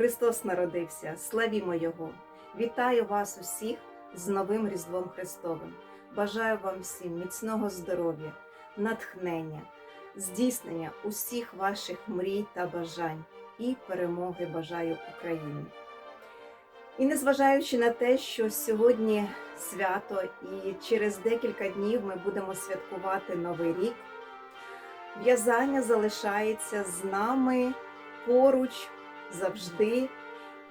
Христос народився, славімо Його! Вітаю вас усіх з новим Різдвом Христовим. Бажаю вам всім міцного здоров'я, натхнення, здійснення усіх ваших мрій та бажань і перемоги бажаю Україні. І незважаючи на те, що сьогодні свято і через декілька днів ми будемо святкувати Новий рік, в'язання залишається з нами поруч завжди.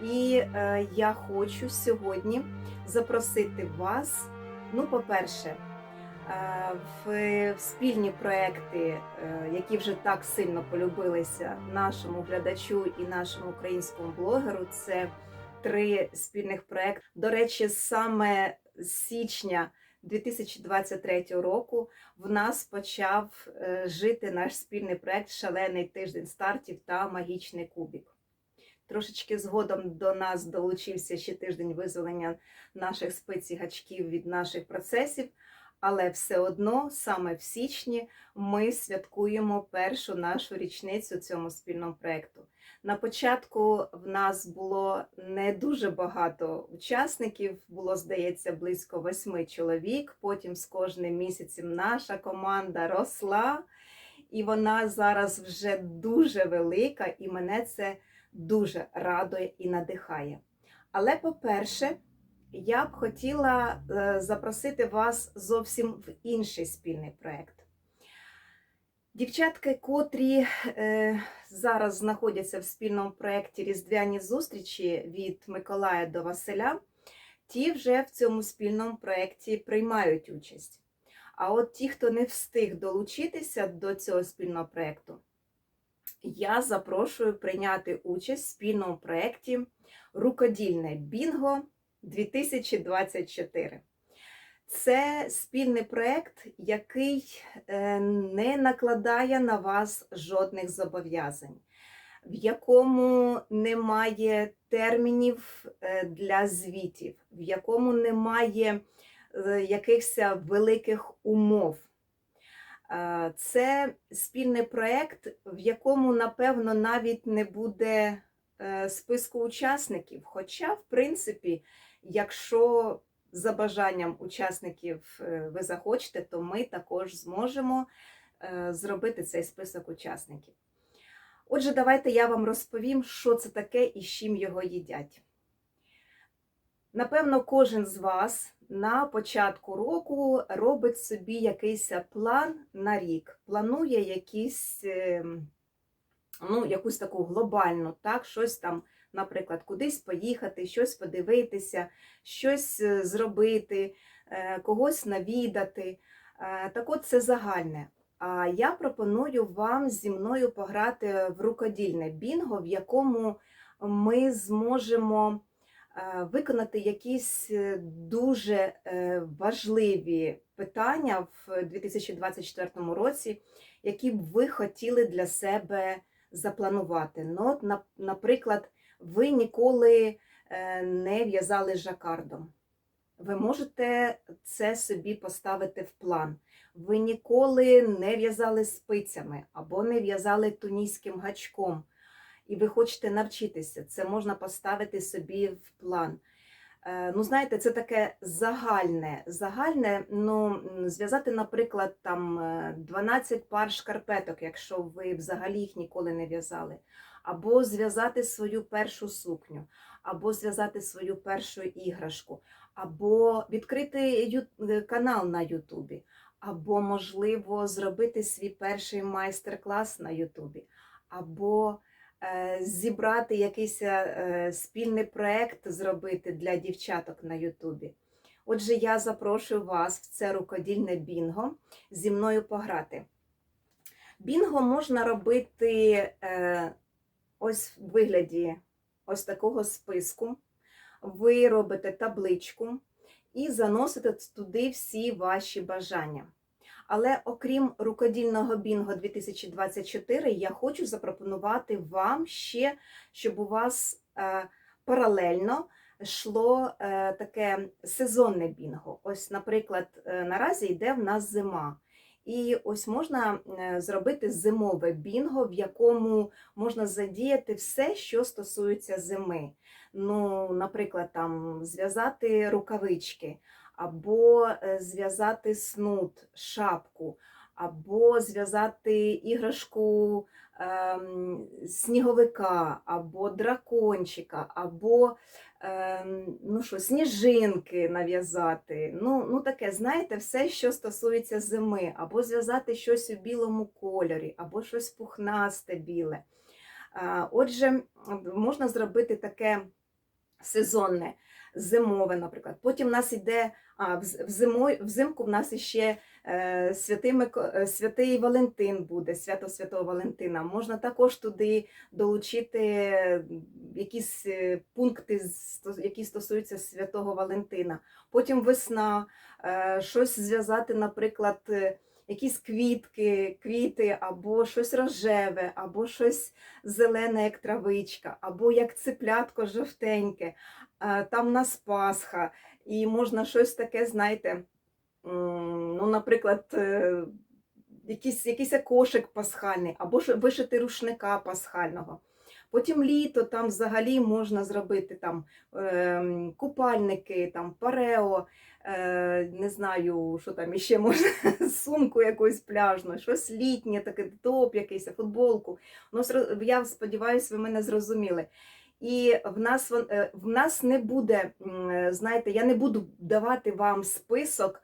І е, я хочу сьогодні запросити вас, ну, по-перше, е, в, спільні проекти, е, які вже так сильно полюбилися нашому глядачу і нашому українському блогеру. Це три спільних проекти. До речі, саме з січня 2023 року в нас почав е, жити наш спільний проект Шалений тиждень стартів та магічний кубік. Трошечки згодом до нас долучився ще тиждень визволення наших спиць і гачків від наших процесів, але все одно саме в січні ми святкуємо першу нашу річницю цьому спільному проєкту. На початку в нас було не дуже багато учасників, було, здається, близько восьми чоловік. Потім з кожним місяцем наша команда росла, і вона зараз вже дуже велика, і мене це дуже радує і надихає. Але, по-перше, я б хотіла е, запросити вас зовсім в інший спільний проєкт. Дівчатки, котрі е, зараз знаходяться в спільному проєкті Різдвяні зустрічі від Миколая до Василя, ті вже в цьому спільному проєкті приймають участь. А от ті, хто не встиг долучитися до цього спільного проєкту, я запрошую прийняти участь в спільному проєкті Рукодільне Бінго 2024. Це спільний проєкт, який е, не накладає на вас жодних зобов'язань, в якому немає термінів е, для звітів, в якому немає е, якихось великих умов. Це спільний проєкт, в якому, напевно, навіть не буде списку учасників. Хоча, в принципі, якщо за бажанням учасників ви захочете, то ми також зможемо зробити цей список учасників. Отже, давайте я вам розповім, що це таке і з чим його їдять. Напевно, кожен з вас на початку року робить собі якийсь план на рік, планує якісь, ну, якусь таку глобальну, так, щось там, наприклад, кудись поїхати, щось подивитися, щось зробити, когось навідати. Так от це загальне. А я пропоную вам зі мною пограти в рукодільне бінго, в якому ми зможемо виконати якісь е, дуже е, важливі питання в 2024 році, які б ви хотіли для себе запланувати. Ну, от, Наприклад, ви ніколи е, не в'язали жакардом. Ви можете це собі поставити в план. Ви ніколи не в'язали спицями або не в'язали туніським гачком і ви хочете навчитися, це можна поставити собі в план. Е, ну, знаєте, це таке загальне. Загальне, ну, зв'язати, наприклад, там 12 е, пар шкарпеток, якщо ви взагалі їх ніколи не в'язали, або зв'язати свою першу сукню, або зв'язати свою першу іграшку, або відкрити е, канал на Ютубі, або, можливо, зробити свій перший майстер-клас на Ютубі, або зібрати якийсь е, спільний проєкт зробити для дівчаток на Ютубі. Отже, я запрошую вас в це рукодільне бінго зі мною пограти. Бінго можна робити е, ось в вигляді ось такого списку. Ви робите табличку і заносите туди всі ваші бажання. Але окрім рукодільного бінго 2024, я хочу запропонувати вам ще, щоб у вас е, паралельно йшло е, таке сезонне бінго. Ось, наприклад, е, наразі йде в нас зима. І ось можна зробити зимове бінго, в якому можна задіяти все, що стосується зими. Ну, наприклад, там зв'язати рукавички, або е, зв'язати снуд, шапку, або зв'язати іграшку ем, сніговика, або дракончика, або ем, ну що, сніжинки нав'язати. Ну, ну таке, знаєте, все, що стосується зими, або зв'язати щось у білому кольорі, або щось пухнасте біле. А, Отже, можна зробити таке сезонне, зимове, наприклад. Потім в нас йде а, вз- взимо, взимку в нас іще е, святий, Мико- е, святий Валентин буде, свято Святого Валентина. Можна також туди долучити якісь е, пункти, які стосуються Святого Валентина. Потім весна, е, щось зв'язати, наприклад, е, якісь квітки, квіти, або щось рожеве, або щось зелене, як травичка, або як циплятко жовтеньке. Там в нас Пасха, і можна щось таке, знаєте, ну, наприклад, е, якийсь, якийсь кошик пасхальний, або вишити рушника пасхального. Потім літо там взагалі можна зробити там ем, купальники, там парео, е, не знаю, що там іще можна, сумку якусь пляжну, щось літнє, таке топ якийсь, футболку. Ну, я сподіваюся, ви мене зрозуміли. І в нас, е, в нас не буде, е, знаєте, я не буду давати вам список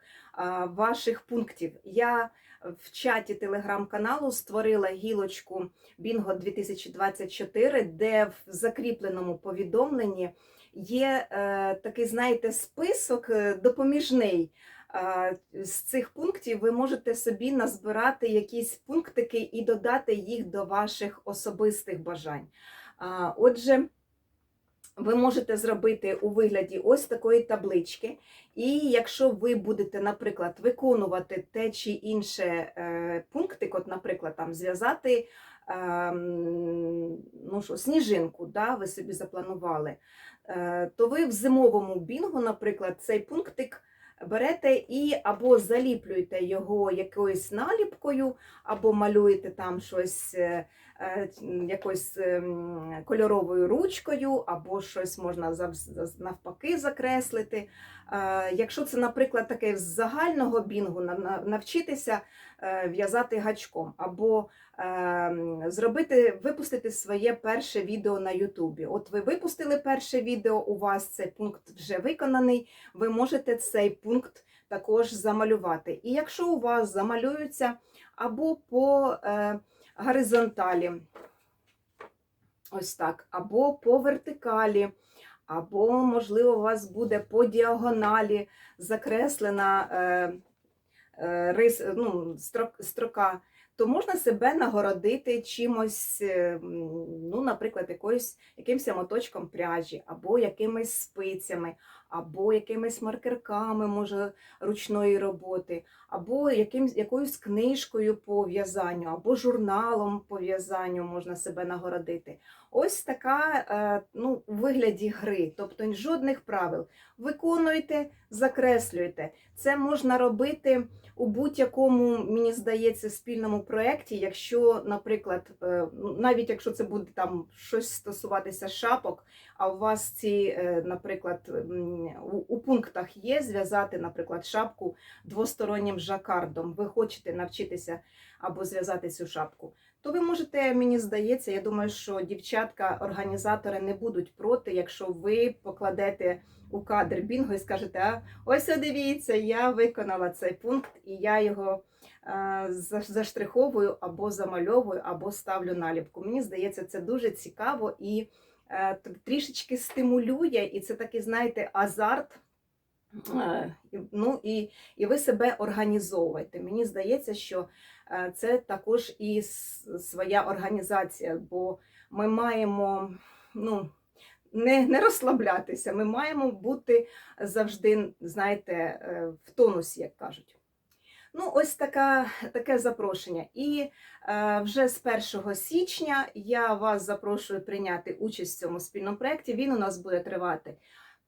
ваших пунктів. Я в чаті телеграм-каналу створила гілочку Бінго 2024, де в закріпленому повідомленні є е, такий, знаєте, список е, допоміжний. Е, З цих пунктів ви можете собі назбирати якісь пунктики і додати їх до ваших особистих бажань. Отже, ви можете зробити у вигляді ось такої таблички, і якщо ви будете, наприклад, виконувати те чи інше е, пунктик, от, наприклад, там зв'язати ем, ну що, сніжинку, да, ви собі запланували, е, то ви в зимовому бінгу, наприклад, цей пунктик берете і або заліплюєте його якоюсь наліпкою, або малюєте там щось е, якоюсь ем, кольоровою ручкою, або щось можна навпаки закреслити. Е, Якщо це, наприклад, таке з загального бінгу, на- на- навчитися е, в'язати гачком, або ем, зробити, випустити своє перше відео на Ютубі. От ви випустили перше відео, у вас цей пункт вже виконаний, ви можете цей пункт також замалювати. І якщо у вас замалюються або по е, горизонталі, ось так, або по вертикалі, або, можливо, у вас буде по діагоналі закреслена е, е, рис, ну, строк, строка, то можна себе нагородити чимось, е, ну, наприклад, якоюсь, якимось моточком пряжі, або якимись спицями, або якимись маркерками, може, ручної роботи, або якимсь, якоюсь книжкою по в'язанню, або журналом по в'язанню можна себе нагородити. Ось така е, ну, у вигляді гри, тобто жодних правил. Виконуйте, закреслюйте. Це можна робити у будь-якому, мені здається, спільному проєкті, якщо, наприклад, е, ну, навіть якщо це буде там щось стосуватися шапок, а у вас ці, е, наприклад, у, пунктах є зв'язати, наприклад, шапку двостороннім жакардом, ви хочете навчитися або зв'язати цю шапку, то ви можете, мені здається, я думаю, що дівчатка-організатори не будуть проти, якщо ви покладете у кадр бінго і скажете, а ось о, дивіться, я виконала цей пункт, і я його е, заштриховую або замальовую, або ставлю наліпку. Мені здається, це дуже цікаво і трішечки стимулює, і це такий, знаєте, азарт. Е, Ну і, і ви себе організовуєте. Мені здається, що е, це також і своя організація, бо ми маємо ну, не, не розслаблятися, ми маємо бути завжди, знаєте, е, в тонусі, як кажуть. Ну, ось така, таке запрошення. І е, вже з 1 січня я вас запрошую прийняти участь в цьому спільному проєкті. Він у нас буде тривати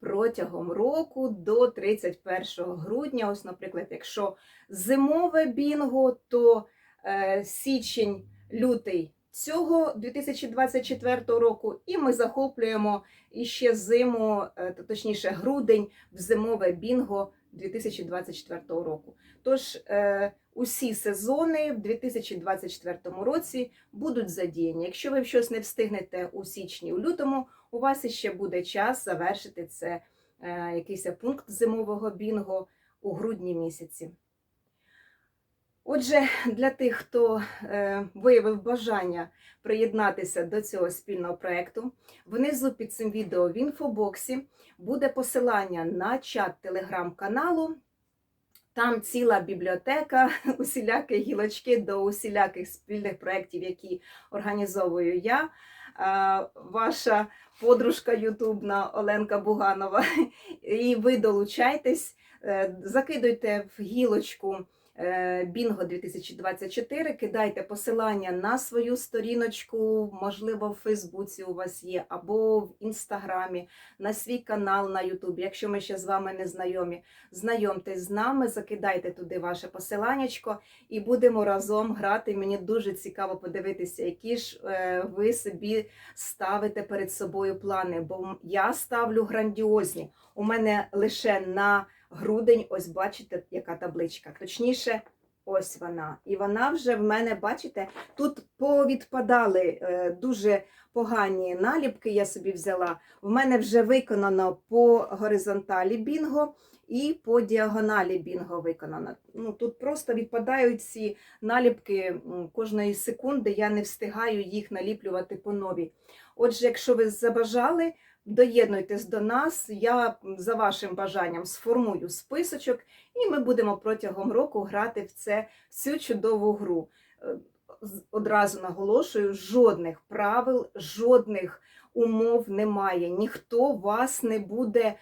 протягом року до 31 грудня. Ось, наприклад, якщо зимове бінго, то е, січень, лютий цього 2024 року, і ми захоплюємо іще зиму, е, точніше грудень, в зимове бінго 2024 року. Тож е, усі сезони в 2024 році будуть задіяні. Якщо ви щось не встигнете у січні, у лютому, у вас ще буде час завершити це е, якийсь пункт зимового бінго у грудні місяці. Отже, для тих, хто е, виявив бажання приєднатися до цього спільного проєкту, внизу під цим відео в інфобоксі буде посилання на чат телеграм-каналу. Там ціла бібліотека, усілякі гілочки до усіляких спільних проєктів, які організовую я, е, ваша подружка Ютубна Оленка Буганова. І ви долучайтесь, е, закидуйте в гілочку Бінго 2024, кидайте посилання на свою сторіночку, можливо, в Фейсбуці у вас є, або в Інстаграмі, на свій канал на Ютубі. Якщо ми ще з вами не знайомі, знайомтесь з нами, закидайте туди ваше посиланнячко і будемо разом грати. Мені дуже цікаво подивитися, які ж е, ви собі ставите перед собою плани, бо я ставлю грандіозні. У мене лише на грудень, ось бачите, яка табличка. Точніше, ось вона. І вона вже в мене, бачите, тут повідпадали е, дуже погані наліпки, я собі взяла. В мене вже виконано по горизонталі бінго і по діагоналі бінго виконано. Ну, тут просто відпадають ці наліпки кожної секунди, я не встигаю їх наліплювати по новій. Отже, якщо ви забажали, доєднуйтесь до нас. Я за вашим бажанням сформую списочок, і ми будемо протягом року грати в це в цю чудову гру. Е, Одразу наголошую, жодних правил, жодних умов немає. Ніхто вас не буде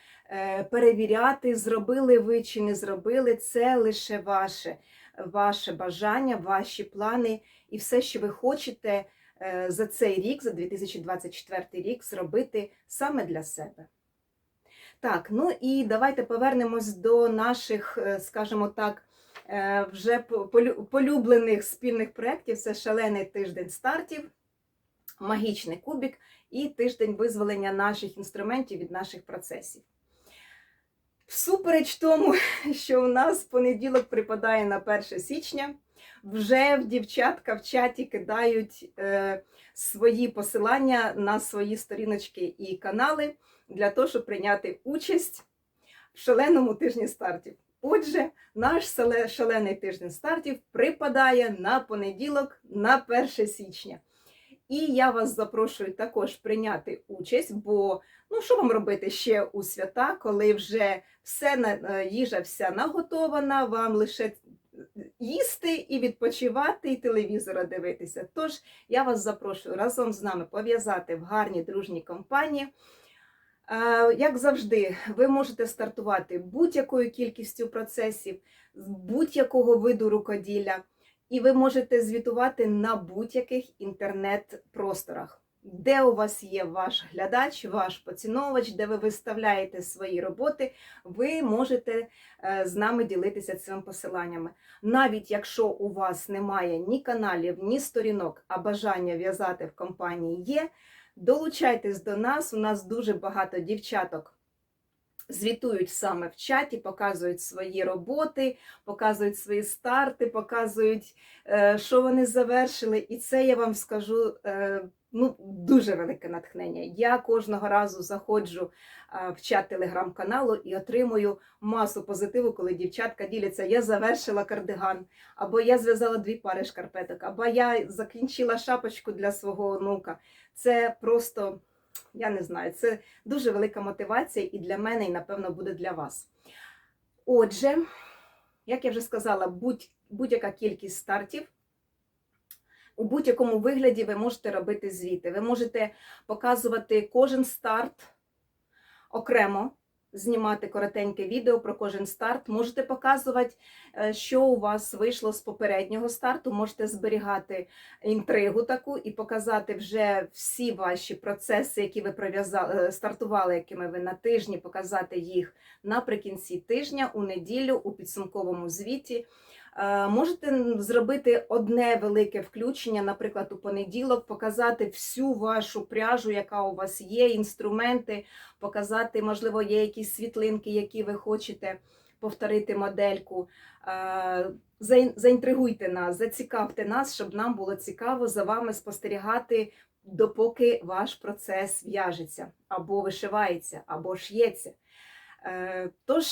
перевіряти, зробили ви чи не зробили. Це лише ваше, ваше бажання, ваші плани і все, що ви хочете е, за цей рік, за 2024 рік, зробити саме для себе. Так, ну і давайте повернемось до наших, е, скажімо так, е, вже полюблених спільних проєктів. Це шалений тиждень стартів, магічний кубік і тиждень визволення наших інструментів від наших процесів. Всупереч тому, що у нас понеділок припадає на 1 січня, вже дівчатка в чаті кидають е, свої посилання на свої сторіночки і канали для того, щоб прийняти участь в шаленому тижні стартів. Отже, наш шалений тиждень стартів припадає на понеділок, на 1 січня. І я вас запрошую також прийняти участь, бо ну що вам робити ще у свята, коли вже все е, їжа вся наготована, вам лише їсти і відпочивати, і телевізора дивитися. Тож я вас запрошую разом з нами пов'язати в гарній дружній компанії. Е, Як завжди, ви можете стартувати будь-якою кількістю процесів, будь-якого виду рукоділля, і ви можете звітувати на будь-яких інтернет-просторах, де у вас є ваш глядач, ваш поціновувач, де ви виставляєте свої роботи, ви можете е, з нами ділитися цими посиланнями. Навіть якщо у вас немає ні каналів, ні сторінок, а бажання в'язати в компанії є, долучайтесь до нас. У нас дуже багато дівчаток. Звітують саме в чаті, показують свої роботи, показують свої старти, показують, е, що вони завершили. І це я вам скажу е, ну, дуже велике натхнення. Я кожного разу заходжу е, в чат телеграм-каналу і отримую масу позитиву, коли дівчатка діляться. Я завершила кардиган, або я зв'язала дві пари шкарпеток, або я закінчила шапочку для свого онука. Це просто, я не знаю, це дуже велика мотивація і для мене, і напевно буде для вас. Отже, як я вже сказала, будь, будь-яка кількість стартів. У будь-якому вигляді ви можете робити звіти. Ви можете показувати кожен старт окремо знімати коротеньке відео про кожен старт. Можете показувати, е, що у вас вийшло з попереднього старту. Можете зберігати інтригу таку і показати вже всі ваші процеси, які ви пров'язали, е, стартували, якими ви на тижні, показати їх наприкінці тижня, у неділю, у підсумковому звіті. Е, Можете зробити одне велике включення, наприклад, у понеділок, показати всю вашу пряжу, яка у вас є, інструменти, показати, можливо, є якісь світлинки, які ви хочете повторити модельку. Е, Заінтригуйте нас, зацікавте нас, щоб нам було цікаво за вами спостерігати, допоки ваш процес в'яжеться, або вишивається, або ш'ється. Е, Тож,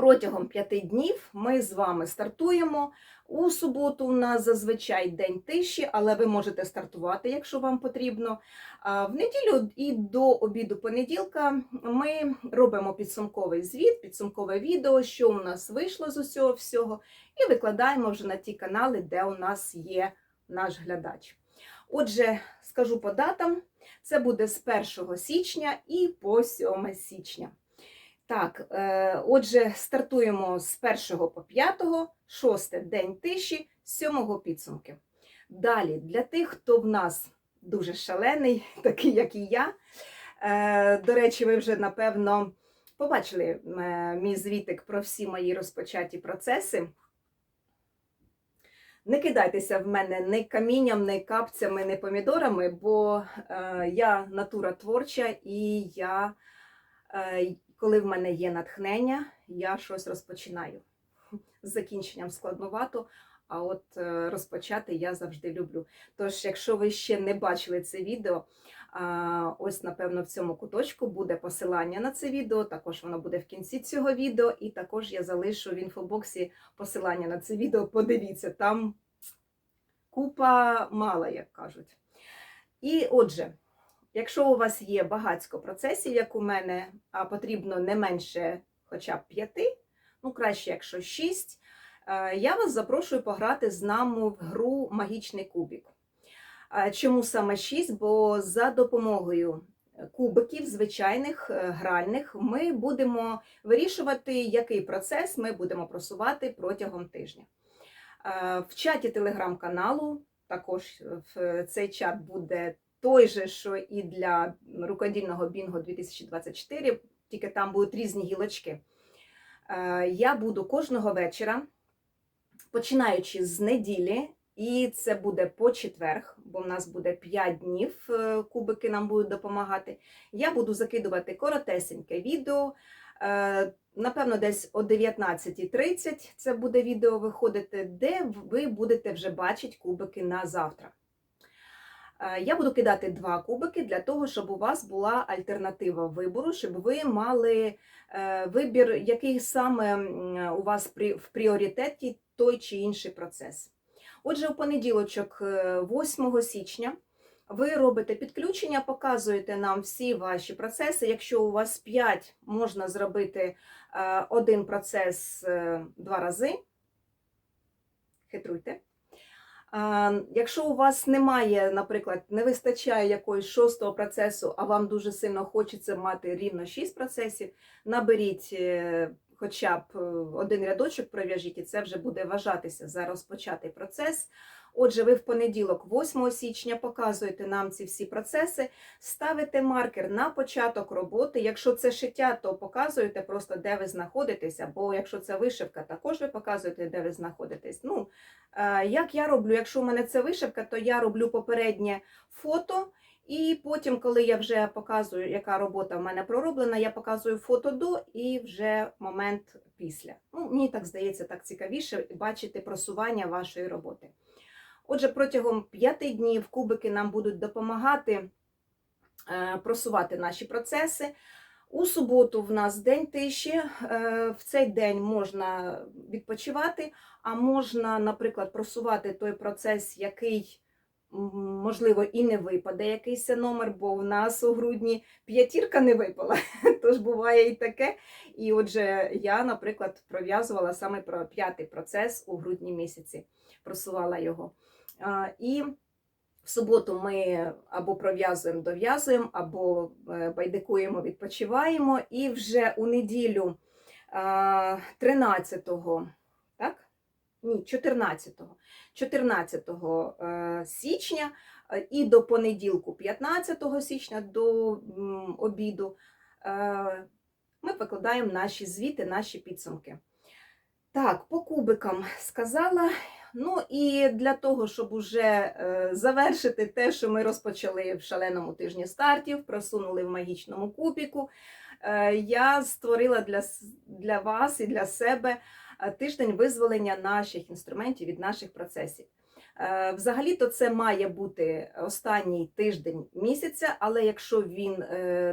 протягом п'яти днів ми з вами стартуємо. У суботу у нас зазвичай день тиші, але ви можете стартувати, якщо вам потрібно. В неділю і до обіду понеділка ми робимо підсумковий звіт, підсумкове відео, що у нас вийшло з усього всього, і викладаємо вже на ті канали, де у нас є наш глядач. Отже, скажу по датам: це буде з 1 січня і по 7 січня. Так, е, отже, стартуємо з 1 по 5, 6 день тиші, 7 підсумки. Далі, для тих, хто в нас дуже шалений, такий як і я. Е, До речі, ви вже напевно побачили е, мій звітик про всі мої розпочаті процеси. Не кидайтеся в мене ні камінням, ні капцями, ні помідорами, бо я натура творча і я, коли в мене є натхнення, я щось розпочинаю. З закінченням складновато, а от е, розпочати я завжди люблю. Тож, якщо ви ще не бачили це відео, ось, напевно, в цьому куточку буде посилання на це відео, також воно буде в кінці цього відео, і також я залишу в інфобоксі посилання на це відео. Подивіться, там купа мала, як кажуть. І отже, якщо у вас є багатько процесів, як у мене, а потрібно не менше хоча б п'яти, ну краще, якщо шість, е, я вас запрошую пограти з нами в гру Магічний кубік. Чому саме 6? Бо за допомогою кубиків, звичайних е, гральних, ми будемо вирішувати, який процес ми будемо просувати протягом тижня. Е, В чаті телеграм-каналу також в цей чат буде той же, що і для рукодільного Бінго 2024, тільки там будуть різні гілочки. Е, Я буду кожного вечора, починаючи з неділі, і це буде по четверг, бо в нас буде 5 днів, е, кубики нам будуть допомагати. Я буду закидувати коротесеньке відео. Е, Напевно, десь о 19.30 це буде відео виходити, де ви будете вже бачити кубики на завтра. Е, Я буду кидати два кубики для того, щоб у вас була альтернатива вибору, щоб ви мали е, вибір, який саме у вас в пріоритеті той чи інший процес. Отже, у понеділочок, е, 8 січня, ви робите підключення, показуєте нам всі ваші процеси. Якщо у вас 5, можна зробити е, один процес е, два рази. Хитруйте. Е, Якщо у вас немає, наприклад, не вистачає якогось шостого процесу, а вам дуже сильно хочеться мати рівно 6 процесів, наберіть е, хоча б е, один рядочок, пров'яжіть, і це вже буде вважатися за розпочатий процес. Отже, ви в понеділок, 8 січня, показуєте нам ці всі процеси, ставите маркер на початок роботи. Якщо це шиття, то показуєте просто, де ви знаходитесь, або якщо це вишивка, також ви показуєте, де ви знаходитесь. Ну, е, як я роблю, якщо у мене це вишивка, то я роблю попереднє фото. І потім, коли я вже показую, яка робота в мене пророблена, я показую фото до і вже момент після. Ну, мені так здається, так цікавіше бачити просування вашої роботи. Отже, протягом п'яти днів кубики нам будуть допомагати е, просувати наші процеси. У суботу в нас день тиші. е, В цей день можна відпочивати, а можна, наприклад, просувати той процес, який, можливо, і не випаде якийсь номер, бо в нас у грудні п'ятірка не випала. Тож буває і таке. І отже, я, наприклад, пров'язувала саме про п'ятий процес у грудні місяці, просувала його. І в суботу ми або пров'язуємо, дов'язуємо, або е, байдикуємо, відпочиваємо. І вже у неділю 13-го, так? Ні, 14-го. 14 е, січня е, і до понеділку, 15 січня до обіду, ми викладаємо наші звіти, наші підсумки. Так, по кубикам сказала. Ну і для того, щоб уже е, завершити те, що ми розпочали в шаленому тижні стартів, просунули в магічному кубіку, е, я створила для, для вас і для себе е, тиждень визволення наших інструментів від наших процесів. Взагалі-то це має бути останній тиждень місяця, але якщо він,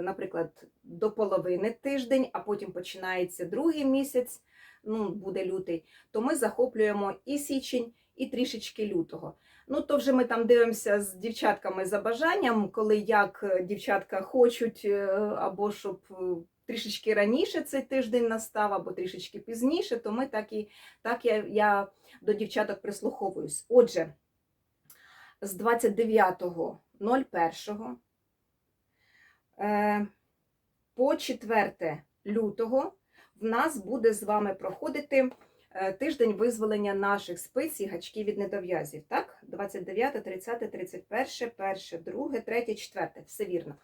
наприклад, до половини тиждень, а потім починається другий місяць, ну буде лютий, то ми захоплюємо і січень, і трішечки лютого. Ну, то вже ми там дивимося з дівчатками за бажанням, коли як е, дівчатка хочуть, е, або щоб е, трішечки раніше цей тиждень настав, або трішечки пізніше, то ми так і так я, я до дівчаток прислуховуюсь. Отже, з 29.01 е, по 4 лютого в нас буде з вами проходити е, тиждень визволення наших спиць і гачків від недов'язів. Так? 29, 30, 31, 1, 2, 3, 4. Все вірно.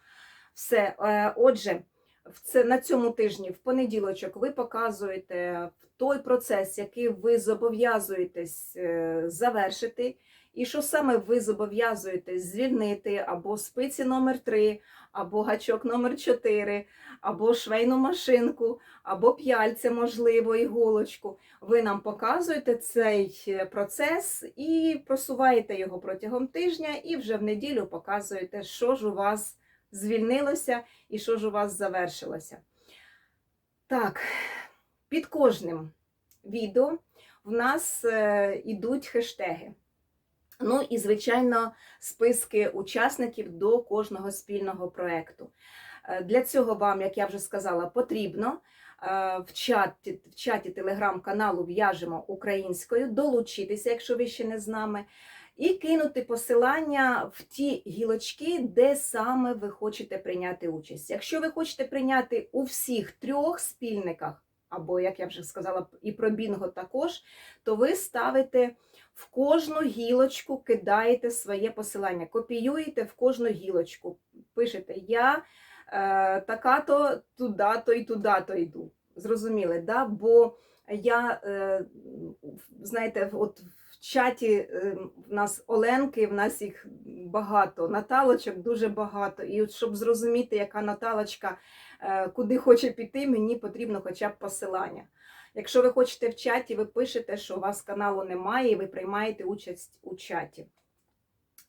Все. Е, Отже, в це, на цьому тижні, в понеділочок, ви показуєте той процес, який ви зобов'язуєтесь е, завершити, і що саме ви зобов'язуєтесь звільнити або спиці номер 3 або гачок номер 4 або швейну машинку, або п'яльця, можливо, іголочку. Ви нам показуєте цей е, процес і просуваєте його протягом тижня, і вже в неділю показуєте, що ж у вас звільнилося і що ж у вас завершилося. Так, під кожним відео в нас е, ідуть хештеги. Ну і, звичайно, списки учасників до кожного спільного проєкту. Е, Для цього вам, як я вже сказала, потрібно е, в чаті, в чаті телеграм-каналу В'яжемо українською, долучитися, якщо ви ще не з нами, і кинути посилання в ті гілочки, де саме ви хочете прийняти участь. Якщо ви хочете прийняти у всіх трьох спільниках, або, як я вже сказала, і про Бінго також, то ви ставите в кожну гілочку, кидаєте своє посилання, копіюєте в кожну гілочку, пишете Я е, така-то туди-то і туди-то йду. Зрозуміли, да? бо я, е, знаєте, от чаті е, в нас Оленки, в нас їх багато, Наталочок дуже багато. І от щоб зрозуміти, яка Наталочка е, куди хоче піти, мені потрібно хоча б посилання. Якщо ви хочете в чаті, ви пишете, що у вас каналу немає, і ви приймаєте участь у чаті.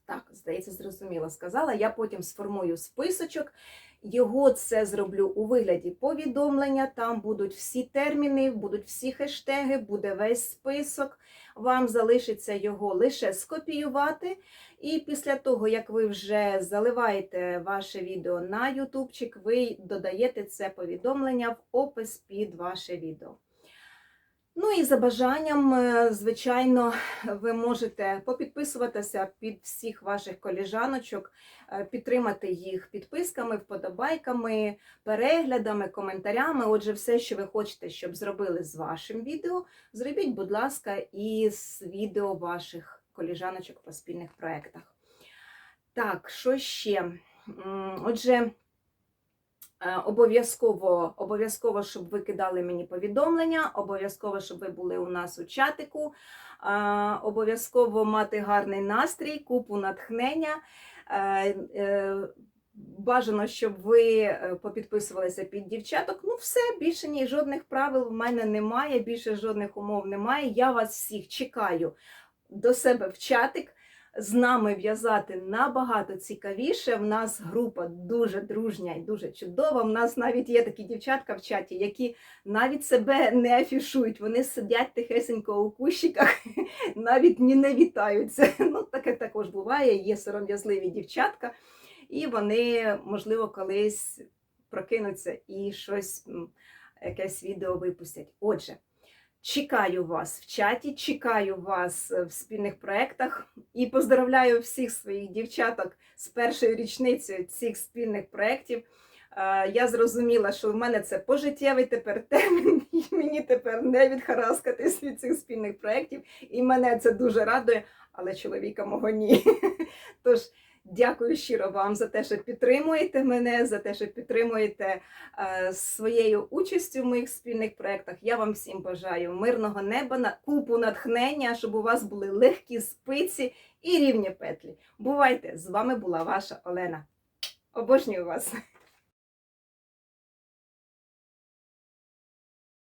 Так, здається, зрозуміло сказала. Я потім сформую списочок. Його це зроблю у вигляді повідомлення. Там будуть всі терміни, будуть всі хештеги, буде весь список. Вам залишиться його лише скопіювати. І після того, як ви вже заливаєте ваше відео на ютубчик, ви додаєте це повідомлення в опис під ваше відео. Ну і за бажанням, е, звичайно, ви можете попідписуватися під всіх ваших коліжаночок, е, підтримати їх підписками, вподобайками, переглядами, коментарями. Отже, все, що ви хочете, щоб зробили з вашим відео, зробіть, будь ласка, і з відео ваших коліжаночок по спільних проєктах. Так, що ще? Отже. Е, Обов'язково, обов'язково, щоб ви кидали мені повідомлення, обов'язково, щоб ви були у нас у чатику, е, обов'язково мати гарний настрій, купу натхнення. Е, Бажано, щоб ви попідписувалися під дівчаток. Ну, все, більше ні, жодних правил в мене немає, більше жодних умов немає. Я вас всіх чекаю до себе в чатик з нами в'язати набагато цікавіше. В нас група дуже дружня і дуже чудова. У нас навіть є такі дівчатка в чаті, які навіть себе не афішують. Вони сидять тихесенько у кущиках, навіть ні не вітаються. Ну, таке також буває. Є сором'язливі дівчатка, і вони, можливо, колись прокинуться і щось, якесь відео випустять. Отже. Чекаю вас в чаті, чекаю вас е, в спільних проєктах і поздравляю всіх своїх дівчаток з першою річницею цих спільних проєктів. Е, Я зрозуміла, що в мене це пожиттєвий тепер термін, і мені тепер не відхараскатись від цих спільних проєктів. І мене це дуже радує, але чоловіка мого ні. Тож дякую щиро вам за те, що підтримуєте мене, за те, що підтримуєте е, своєю участю в моїх спільних проєктах. Я вам всім бажаю мирного неба, на купу натхнення, щоб у вас були легкі спиці і рівні петлі. Бувайте! З вами була ваша Олена. Обожнюю вас!